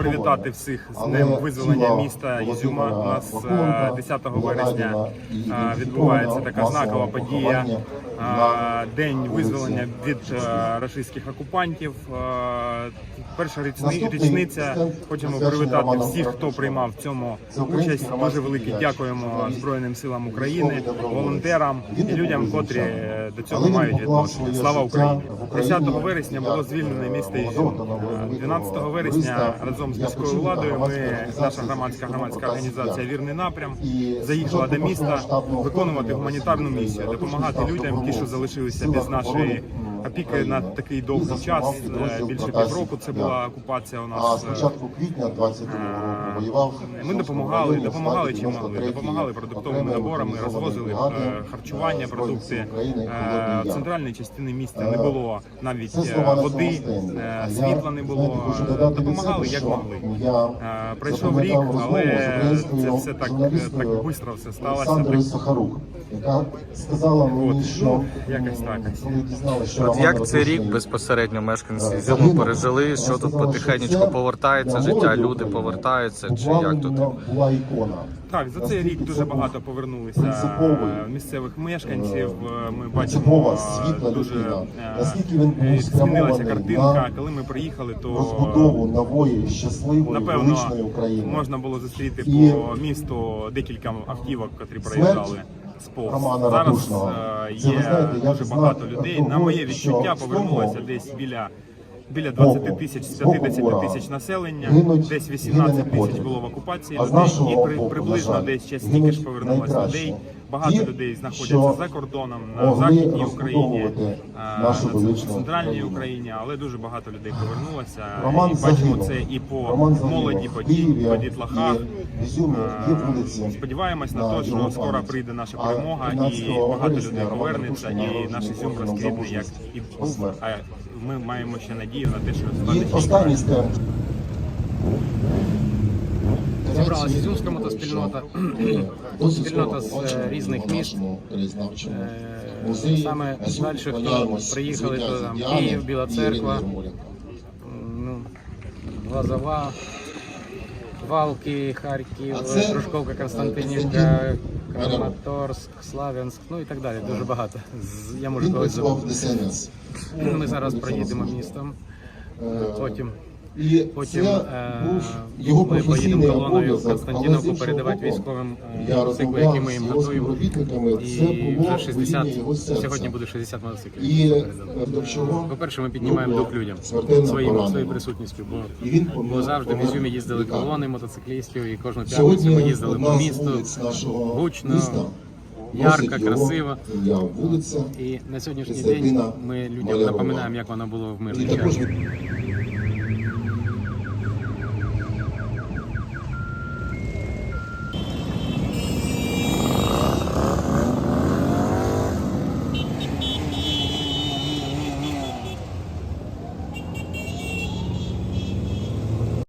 привітати всіх з днем визволення міста Ізюма. У нас е, 10 вересня е, відбувається така знакова подія. е, День визволення від е, рашистських окупантів. Е, Перша річниця. Хочемо привітати всіх, хто приймав в цьому участь. Дуже велике дякуємо Збройним силам України, волонтерам і людям, котрі е, до цього мають відношення. Слава Україні! 10 вересня було звільнене місто Ізюм. Е, 12 вересня разом з міською владою ми, наша громадська громадська організація Вірний напрям заїхала до міста виконувати гуманітарну місію, допомагати людям, ті, що залишилися без нашої опіки на такий довгий час. Е, Більше півроку це була окупація у нас. з е, квітня 22 року воював. Ми допомагали, допомагали чим могли. Допомагали продуктовими наборами, розвозили е, харчування, продукти. Е, В центральній частині міста не було навіть е, води, е, світла не було. Е, Допомагали як могли. Е, Пройшов рік, але це все так е, так швидко все сталося. Так, Сахарук, яка сказала мені, От, що ну, якось так. От як цей рік безпосередньо мешканці загинув, Ізюму пережили, що тут це повертається життя, люди повертаються, чи як тут? була ікона. Так, за цей рік дуже багато повернулися е, місцевих мешканців. Е, Ми бачимо світла е, дуже е, е, змінилася картинка. Коли ми приїхали, то Розбудову нової, щасливої, напевно величної України. можна було зустріти І по місту декілька автівок, котрі проїжджали. Сповз. Романа Зараз Радушного. е, Це, ви є знаєте, як дуже знак багато людей. того, На моє відчуття повернулося цьому десь біля біля 20 тисяч з з боку 50 ворога тисяч населення. гинуть Десь 18 гине тисяч непотріб. було в окупації А з людей, нашого і при, боку, приблизно на жаль, десь ще стільки гинуть ж повернулося найкращі. людей. Багато Ті, людей знаходяться що за кордоном на могли західній Україні, розбудовувати нашу на величну центральній. Україні, але дуже багато людей повернулося. Роман і бачимо загинув. це і по Роман загинув молоді, по Києві, по дітлахах. в Ізюмі є вулиці Сподіваємось на те, що скоро прийде наша А перемога, і 15 багато людей Роман повернеться, і наш Ізюм орденом розквітне, як і був. посмертно. А ми маємо ще надію на те, що І останній стенд. Зібралася ізюмська мотоспільнота, спільнота з е, різних міст. Е, Саме далі, хто приїхали, то там Київ, Біла Церква, ну, Лазова, Валки, Харків, Дружковка, Константинівка, Краматорськ, Славянськ, ну і так далі. Дуже багато. Я можу когось забути. Ми зараз проїдемо містом, Е, потім І Потім це е, був його ми професійний обов'язок, але з передавати військовим е, я мотоцикли, які ми їм готуємо. це було вже 60, його серця. сьогодні буде 60 мотоциклів. І е, до чого? По-перше, ми піднімаємо дух людям своїм, своєю присутністю, бо, І він бо завжди в Ізюмі їздили колони мотоциклістів, і кожну п'ятницю ми їздили по місту, гучно, красиво. ім'я вулиця. І на сьогоднішній день ми людям напоминаємо, як воно було в мирний час.